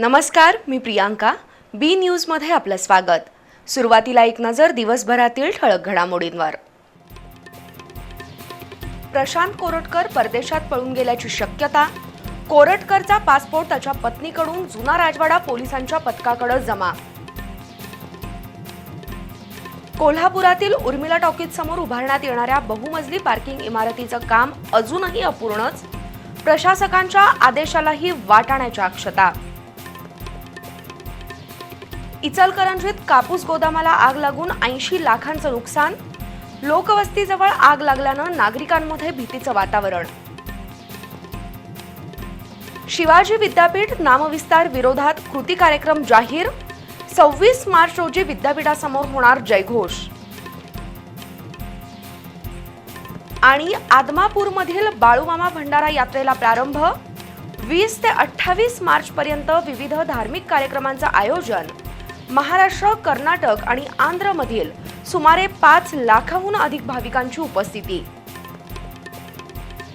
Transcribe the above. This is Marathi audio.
नमस्कार मी प्रियांका. बी न्यूजमध्ये आपलं स्वागत. सुरुवातीला एक नजर दिवसभरातील ठळक घडामोडींवर. प्रशांत कोरटकर परदेशात पळून गेल्याची शक्यता. कोरटकरचा पासपोर्ट त्याच्या पत्नीकडून जुना राजवाडा पोलिसांच्या पथकाकडे जमा. कोल्हापुरातील उर्मिला टॉकीज समोर उभारण्यात येणाऱ्या बहुमजली पार्किंग इमारतीचं काम अजूनही अपूर्णच. प्रशासकांच्या आदेशालाही वाटाण्याच्या अक्षता इचलकरंजीत कापूस गोदामाला आग लागून ऐंशी लाखांचं नुकसान? लोकवस्तीजवळ आग लागल्यानं नागरिकांमध्ये भीतीचं वातावरण. शिवाजी विद्यापीठ नामविस्तार विरोधात कृती कार्यक्रम जाहीर. सव्वीस मार्च रोजी विद्यापीठासमोर होणार जयघोष. आणि आदमापूरमधील बाळूमामा भंडारा यात्रेला प्रारंभ. वीस ते अठ्ठावीस मार्च पर्यंत विविध धार्मिक कार्यक्रमांचं आयोजन. महाराष्ट्र कर्नाटक आणि आंध्रमधील सुमारे पाच लाखाहून अधिक भाविकांची उपस्थिती.